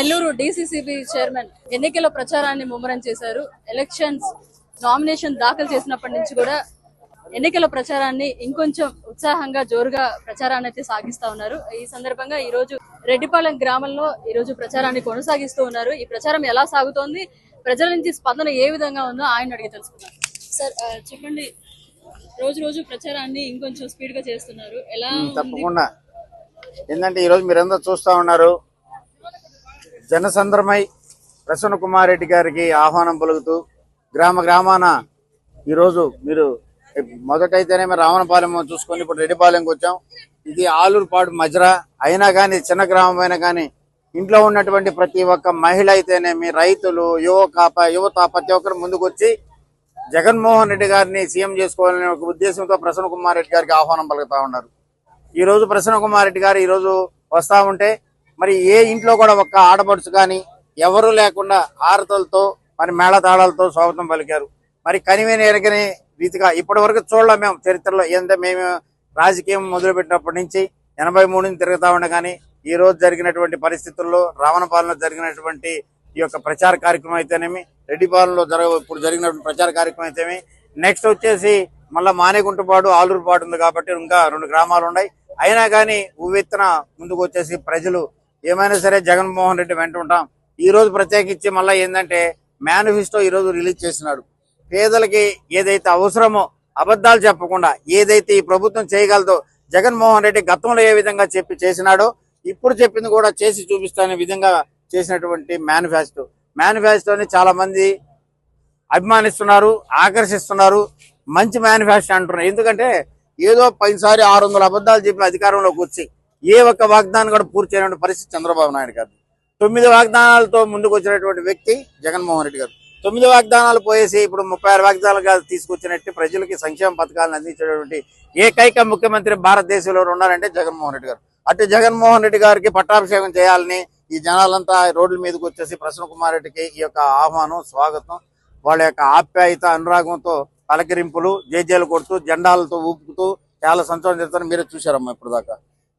Nellore DCCB chairman ఎన్నికల ప్రచారాన్ని ముమ్మరం చేశారు. ఎలక్షన్స్ నామినేషన్ దాఖలు చేసినప్పటి నుంచి కూడా ఎన్నికల ప్రచారాన్ని ఇంకొంచెం ఉత్సాహంగా జోరుగా ప్రచారాన్ని అయితే సాగిస్తా ఉన్నారు. ఈ సందర్భంగా ఈ రోజు రెడ్డిపాలెం గ్రామంలో ఈ రోజు ప్రచారాన్ని కొనసాగిస్తూ ఉన్నారు. ఈ ప్రచారం ఎలా సాగుతోంది? ప్రజల నుంచి స్పందన ఏ విధంగా ఉందో ఆయన అడిగి తెలుసుకున్నారు సార్ చెప్పండి. రోజు రోజు ప్రచారాన్ని ఇంకొంచెం స్పీడ్గా చేస్తున్నారు. ఎలా తప్పకుండా. ఏంటంటే ఈరోజు మీరందరూ చూస్తా ఉన్నారు. జనసంద్రమై ప్రసన్న కుమార్ రెడ్డి గారికి ఆహ్వానం పలుకుతూ గ్రామ గ్రామాన ఈరోజు మీరు మొదటైతేనే మేము రావణపాలెం చూసుకొని ఇప్పుడు రెడ్డిపాలెంకి వచ్చాం. ఇది ఆలూరుపాడు మజ్ర. అయినా కానీ చిన్న గ్రామం అయినా కానీ ఇంట్లో ఉన్నటువంటి ప్రతి ఒక్క మహిళ అయితేనేమి రైతులు యువక యువత ప్రతి ఒక్కరు ముందుకు వచ్చి జగన్మోహన్ రెడ్డి గారిని సీఎం చేసుకోవాలనే ఒక ఉద్దేశంతో ప్రసన్న కుమార్ రెడ్డి గారికి ఆహ్వానం పలుకుతా ఉన్నారు. ఈరోజు ప్రసన్న కుమార్ రెడ్డి గారు ఈరోజు వస్తూ వస్తా ఉంటే మరి ఏ ఇంట్లో కూడా ఒక్క ఆడపడుచు కానీ ఎవరు లేకుండా ఆరతలతో మరి మేళతాళాలతో స్వాగతం పలికారు. మరి కనివేని ఎరగని రీతిగా ఇప్పటి వరకు చూడలేం మేము చరిత్రలో ఏంటంటే మేము రాజకీయం మొదలుపెట్టినప్పటి నుంచి ఎనభై మూడు నుంచి తిరుగుతా ఉండగాని ఈ రోజు జరిగినటువంటి పరిస్థితుల్లో రావణపాలన జరిగినటువంటి ఈ యొక్క ప్రచార కార్యక్రమం అయితేనేమి రెడ్డిపాలెంలో జరగ ఇప్పుడు జరిగినటువంటి ప్రచార కార్యక్రమం అయితేమి నెక్స్ట్ వచ్చేసి మళ్ళీ మానేగుంటపాడు ఆలూరుపాడు ఉంది కాబట్టి ఇంకా రెండు గ్రామాలు ఉన్నాయి అయినా కానీ ఉవ్వెత్తున ముందుకు వచ్చేసి ప్రజలు ఏమైనా సరే జగన్మోహన్ రెడ్డి వెంట ఉంటాం. ఈ రోజు ప్రత్యేకించి మళ్ళీ ఏంటంటే మేనిఫెస్టో ఈ రోజు రిలీజ్ చేసినాడు. పేదలకి ఏదైతే అవసరమో అబద్ధాలు చెప్పకుండా ఏదైతే ఈ ప్రభుత్వం చేయగలదో జగన్మోహన్ రెడ్డి గతంలో ఏ విధంగా చెప్పి చేసినాడో ఇప్పుడు చెప్పింది కూడా చేసి చూపిస్తానే విధంగా చేసినటువంటి మేనిఫెస్టో మేనిఫెస్టోని చాలా మంది అభిమానిస్తున్నారు ఆకర్షిస్తున్నారు మంచి మేనిఫెస్టో అంటున్నారు. ఎందుకంటే ఏదో పదిసారి ఆరు వందల అబద్ధాలు చెప్పి అధికారంలోకి వచ్చి ఏ ఒక్క వాగ్దానం కూడా పూర్తి చేయనటువంటి పరిస్థితి చంద్రబాబు నాయుడు గారు తొమ్మిది వాగ్దానాలతో ముందుకు వచ్చినటువంటి వ్యక్తి జగన్మోహన్ రెడ్డి గారు. తొమ్మిది వాగ్దానాలు పోయేసి ఇప్పుడు ముప్పై ఆరు వాగ్దానాలుగా తీసుకొచ్చినట్టు ప్రజలకి సంక్షేమ పథకాలను అందించేటువంటి ఏకైక ముఖ్యమంత్రి భారతదేశంలో ఉన్నారంటే జగన్మోహన్ రెడ్డి గారు. అటు జగన్మోహన్ రెడ్డి గారికి పట్టాభిషేకం చేయాలని ఈ జనాలంతా రోడ్ల మీదకి వచ్చేసి ప్రసన్న కుమార్ రెడ్డికి ఈ యొక్క ఆహ్వానం స్వాగతం వాళ్ళ యొక్క ఆప్యాయత అనురాగంతో పలకరింపులు జేజేలు కొడుతూ జెండాలతో ఊపుతూ చాలా సంతోషం చెప్తారు మీరే చూశారమ్మా ఇప్పుడు దాకా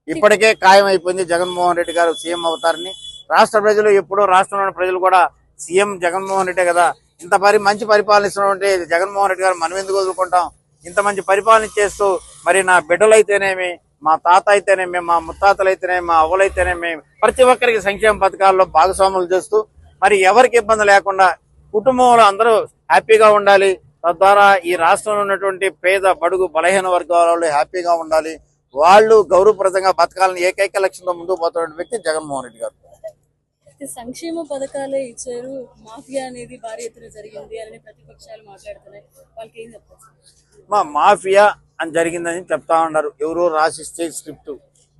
ఇప్పటికే ఖాయం అయిపోయింది జగన్మోహన్ రెడ్డి గారు సీఎం అవుతారని. రాష్ట్ర ప్రజలు ఎప్పుడో రాష్ట్రంలోని ప్రజలు కూడా సీఎం జగన్మోహన్ రెడ్డే కదా. ఇంత పరి మంచి పరిపాలన ఇస్తున్నటువంటి జగన్మోహన్ రెడ్డి గారు మనం ఎందుకు వదులుకుంటాం? ఇంత మంచి పరిపాలన చేస్తూ మరి నా బిడ్డలైతేనేమి మా తాత అయితేనేమి మా ముత్తాతలు అయితేనేమి మా అవ్వలైతేనేమి ప్రతి ఒక్కరికి సంక్షేమ పథకాల్లో భాగస్వాములు చేస్తూ మరి ఎవరికి ఇబ్బంది లేకుండా కుటుంబంలో అందరూ హ్యాపీగా ఉండాలి. తద్వారా ఈ రాష్ట్రంలో ఉన్నటువంటి పేద బడుగు బలహీన వర్గాల వాళ్ళు హ్యాపీగా ఉండాలి. వాళ్ళు గౌరవప్రదంగా బతకాలని ఏకైక లక్ష్యంతో ముందుకు పోతున్న వ్యక్తి జగన్మోహన్ రెడ్డి గారు. సంక్షేమ పథకాలే ఇచ్చారు. మాఫియా అనేది భారీ ఎత్తున జరిగింది అని ప్రతిపక్షాలు మాట్లాడుతున్నాయి. వాళ్ళకి ఏం చెప్తారు మా మాఫియా అని జరిగిందని చెప్తా ఉన్నారు. ఎవరో రాసిస్తే స్క్రిప్ట్.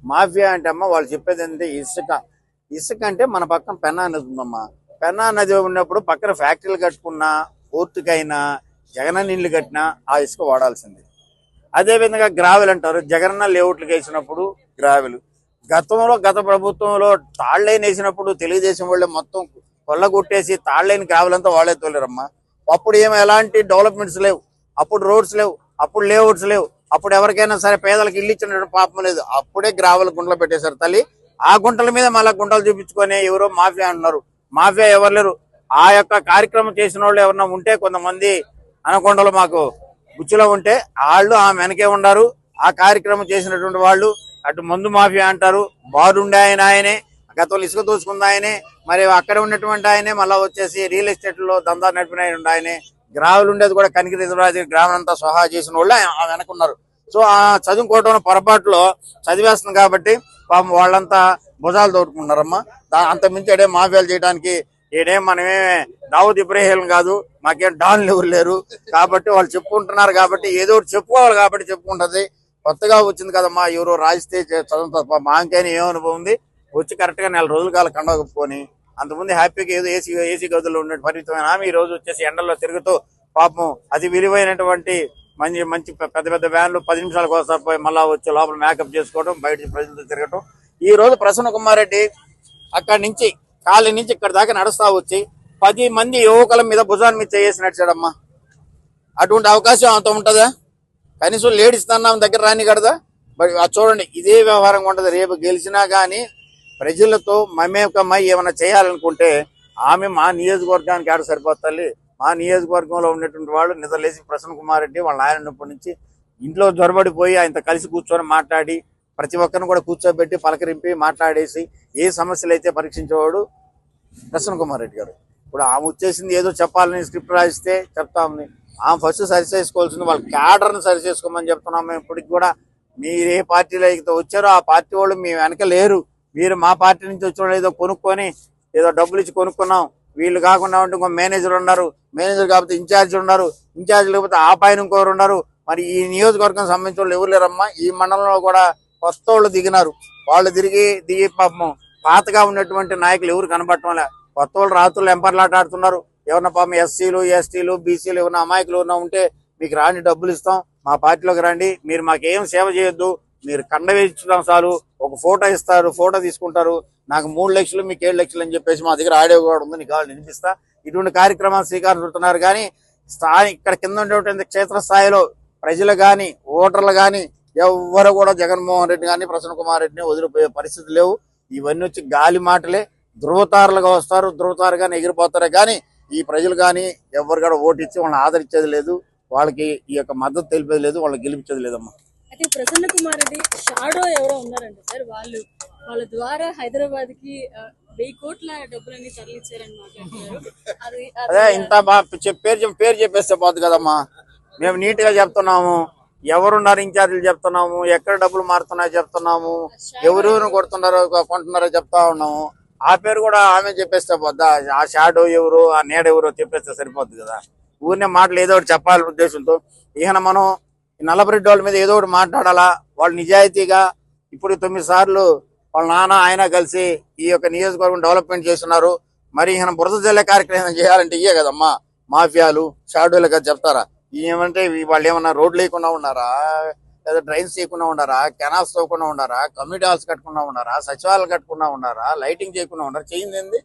మాఫియా అంటే అమ్మ వాళ్ళు చెప్పేది ఏంటంటే ఇసుక. ఇసుక అంటే మన పక్కన పెన్నా నది ఉందమ్మా. పెన్నా నది ఉన్నప్పుడు పక్కన ఫ్యాక్టరీలు కట్టుకున్నా పోర్టుకైనా జగన నీళ్ళు కట్టినా ఆ ఇసుక వాడాల్సింది. అదే విధంగా గ్రావెల్ అంటారు. జగనన్న లేఅవుట్లకు వేసినప్పుడు గ్రావెల్. గతంలో గత ప్రభుత్వంలో తాళ్ళైన్ వేసినప్పుడు తెలుగుదేశం వాళ్ళే మొత్తం కొల్లగొట్టేసి తాళ్ళైన గ్రావెల్ అంతా వాళ్ళే తోలేరమ్మా. అప్పుడు ఏమో ఎలాంటి డెవలప్మెంట్స్ లేవు. అప్పుడు రోడ్స్ లేవు. అప్పుడు లేఅవుట్స్ లేవు. అప్పుడు ఎవరికైనా సరే పేదలకు ఇల్లు ఇచ్చిన పాపం లేదు. అప్పుడే గ్రావెల్ గుంటలు పెట్టేశారు తల్లి. ఆ గుంటల మీద మళ్ళీ గుంటలు చూపించుకొని ఎవరో మాఫియా అంటున్నారు. మాఫియా ఎవరు లేరు. ఆ యొక్క కార్యక్రమం చేసిన వాళ్ళు ఎవరన్నా ఉంటే కొంతమంది అనకొండలు మాకు గుచ్చిలో ఉంటే వాళ్ళు ఆ వెనకే ఉండరు. ఆ కార్యక్రమం చేసినటువంటి వాళ్ళు అటు మందు మాఫియా అంటారు. బారుండే ఆయన ఆయనే గతంలో ఇసుక దోచుకుంది ఆయనే మరి అక్కడ ఉన్నటువంటి ఆయనే మళ్ళీ వచ్చేసి రియల్ ఎస్టేట్లో దందా నడిపిన ఆయన ఆయనే గ్రాములు ఉండేది కూడా కనికి రిజర్వాజీ గ్రామం అంతా సహా చేసిన వాళ్ళు ఆ వెనకున్నారు సో ఆ చదువుకోవటం పొరపాటులో చదివేస్తుంది కాబట్టి పాపం వాళ్ళంతా భుజాలు తోడుకుంటున్నారమ్మా. దా- అంత మించి మాఫియాలు చేయడానికి ఈయనేం మనమేమే దావుద్ ఇబ్రాహీం కాదు మాకేం డాన్లు ఎవరు లేరు. కాబట్టి వాళ్ళు చెప్పుకుంటున్నారు కాబట్టి ఏదో ఒకటి చెప్పుకోవాలి కాబట్టి చెప్పుకుంటది. కొత్తగా వచ్చింది కదమ్మా ఎవరో రాజిస్తే చదువుతా మాకైనా ఏం అనుభవం ఉంది. వచ్చి కరెక్ట్గా నెల రోజుల కాలం కండ అంతకుముందు హ్యాపీగా ఏదో ఏసీ ఏసీ గదుల్లో ఉండే పరిమితమైన? ఆమె ఈ రోజు వచ్చేసి ఎండల్లో తిరుగుతూ పాపం అది విలువైనటువంటి మంచి మంచి పెద్ద పెద్ద వ్యాన్లు పది నిమిషాలకు ఒకసారి పోయి మళ్ళా వచ్చి లోపల మేకప్ చేసుకోవడం బయట ప్రజలతో తిరగటం. ఈ రోజు ప్రసన్న కుమార్ రెడ్డి అక్కడి నుంచి కాలి నుంచి ఇక్కడ దాకా నడుస్తా వచ్చి పది మంది యువకుల మీద భుజాన్ని మీద చేసి నడిచాడమ్మా. అటువంటి అవకాశం అంత ఉంటుందా? కనీసం లేడీస్ తన్నాం దగ్గర రాని కడదా? మరి చూడండి ఇదే వ్యవహారంగా ఉంటది. రేపు గెలిచినా కానీ ప్రజలతో మమేకమై ఏమైనా చేయాలనుకుంటే ఆమె మా నియోజకవర్గానికి ఆడ సరిపోతుంది మా నియోజకవర్గంలో ఉన్నటువంటి వాళ్ళు నిద్రలేసి ప్రసన్న కుమార్ రెడ్డి వాళ్ళ ఆయన ఉన్నప్పటి నుంచి ఇంట్లో జ్వరబడిపోయి ఆయనతో కలిసి కూర్చొని మాట్లాడి ప్రతి ఒక్కరిని కూడా కూర్చోబెట్టి పలకరింపి మాట్లాడేసి ఏ సమస్యలు అయితే పరీక్షించేవాడు ప్రసన్న కుమార్ రెడ్డి గారు. ఇప్పుడు ఆమె వచ్చేసింది ఏదో చెప్పాలని స్క్రిప్ట్ రాయిస్తే చెప్తామని ఆమె ఫస్ట్ సరి చేసుకోవాల్సింది వాళ్ళ క్యాడర్ని సరి చేసుకోమని చెప్తున్నాం మేము ఇప్పటికి కూడా. మీరు ఏ పార్టీలో అయితే వచ్చారో. ఆ పార్టీ వాళ్ళు మీ వెనక లేరు. మీరు మా పార్టీ నుంచి వచ్చిన వాళ్ళు ఏదో కొనుక్కొని ఏదో డబ్బులు ఇచ్చి కొనుక్కున్నాం. వీళ్ళు కాకుండా ఉంటే ఇంకో మేనేజర్ ఉన్నారు. మేనేజర్ కాకపోతే ఇన్ఛార్జ్ ఉన్నారు. ఇన్ఛార్జ్ లేకపోతే ఆ పైన ఇంకోరు ఉన్నారు. మరి ఈ నియోజకవర్గం సంబంధించిన వాళ్ళు ఎవరు లేరమ్మా? ఈ మండలంలో కూడా కొత్త వాళ్ళు దిగినారు. వాళ్ళు తిరిగి దిగి పాపం పాతగా ఉన్నటువంటి నాయకులు ఎవరు కనబడటం లే కొత్త వాళ్ళు రాత్రులు ఎంపర్లాట ఆడుతున్నారు ఎవరన్నా పాపం ఎస్సీలు ఎస్టీలు బీసీలు ఏమన్నా అమాయకులు ఉన్నా ఉంటే మీకు రాని డబ్బులు ఇస్తాం. మా పార్టీలోకి రండి. మీరు మాకేం సేవ చేయొద్దు. మీరు కండ వేయించడం చాలు. ఒక ఫోటో ఇస్తారు ఫోటో తీసుకుంటారు. నాకు మూడు లక్షలు మీకు ఏడు లక్షలు అని చెప్పేసి మా దగ్గర ఆడియో కూడా ఉంది. నీకు కావాలి వినిపిస్తా. ఇటువంటి కార్యక్రమాలు శ్రీకారం చుడుతున్నారు కానీ స్థాయి ఇక్కడ కింద ఉండేటువంటి క్షేత్రస్థాయిలో ప్రజలు కానీ ఓటర్లు కానీ ఎవ్వరు కూడా జగన్మోహన్ రెడ్డి కానీ ప్రసన్న కుమార్ రెడ్డిని వదిలిపోయే పరిస్థితి లేవు. ఇవన్నీ వచ్చి గాలి మాటలే. ధృవతారులుగా వస్తారు ధృవతారుగానే ఎగిరిపోతారే కానీ ఈ ప్రజలు కానీ ఎవరు కూడా ఓటు ఇచ్చి వాళ్ళని ఆదరించేది లేదు. వాళ్ళకి ఈ యొక్క మద్దతు తెలిపేది లేదు వాళ్ళకి గెలిపించేది లేదమ్మా. అయితే ప్రసన్న కుమార్ రెడ్డి షాడో ఎవరో సార్. వాళ్ళు వాళ్ళ ద్వారా హైదరాబాద్కి వెయ్యి కోట్ల డబ్బులన్నీ తరలించారని మాట్లాడుతున్నారు. అది ఇంత పేరు పేరు చెప్పేస్తే పోదు కదమ్మా. మేము నీట్గా చెప్తున్నాము. ఎవరున్నారు ఇన్ఛార్జీలు చెప్తున్నాము? ఎక్కడ డబ్బులు మారుతున్నాయో చెప్తున్నాము? ఎవరెవరు కొడుతున్నారో కొంటున్నారో చెప్తా ఉన్నాము. ఆ పేరు కూడా ఆమె చెప్పేస్తే పోద్దా? ఆ షాడో ఎవరు ఆ నీడ ఎవరో చెప్పేస్తే సరిపోద్ది కదా. ఊరినే మాటలు ఏదో ఒకటి చెప్పాలి ఉద్దేశంతో ఈయన మనం ఈ వాళ్ళ మీద ఏదో ఒకటి మాట్లాడాలా? వాళ్ళు నిజాయితీగా ఇప్పుడు తొమ్మిది సార్లు వాళ్ళ నాన్న ఆయన కలిసి ఈ యొక్క నియోజకవర్గం డెవలప్మెంట్ చేస్తున్నారు. మరి ఈయన బురద జల్లే కార్యక్రమం చేయాలంటే ఇయ్యే కదమ్మా? మాఫియాలు షాడోలు కదా చెప్తారా? ఏమంటే వాళ్ళు ఏమన్నా రోడ్లు లేకుండా ఉన్నారా లేదా డ్రైన్స్ చేయకుండా ఉన్నారా కెనాల్స్ తోకుండా ఉన్నారా కమ్యూనిటీ హాల్స్ కట్టకుండా ఉన్నారా సచివాలయం కట్టకుండా ఉన్నారా లైటింగ్ చేయకుండా ఉన్నారా చేయింది ఏంది?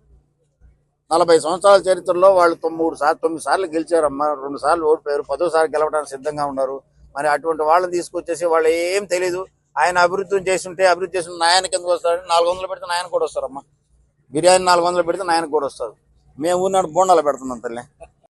నలభై సంవత్సరాల చరిత్రలో వాళ్ళు తొమ్మిది సార్లు తొమ్మిది సార్లు గెలిచారమ్మా. రెండు సార్లు ఓడిపోయారు పదోసారి గెలవడానికి సిద్ధంగా ఉన్నారు. మరి అటువంటి వాళ్ళని తీసుకొచ్చేసి వాళ్ళు ఏం తెలియదు ఆయన అభివృద్ధి చేస్తుంటే అభివృద్ధి చేసిన నాయన కిందకు వస్తాడు నాలుగు వందలు పెడితే నాయన కూడా వస్తారమ్మా. బిర్యానీ నాలుగు వందలు పెడితే నాయన కూడా వస్తారు. మేము ఊరినాడు బోండాలు పెడుతున్నాం తల్లి.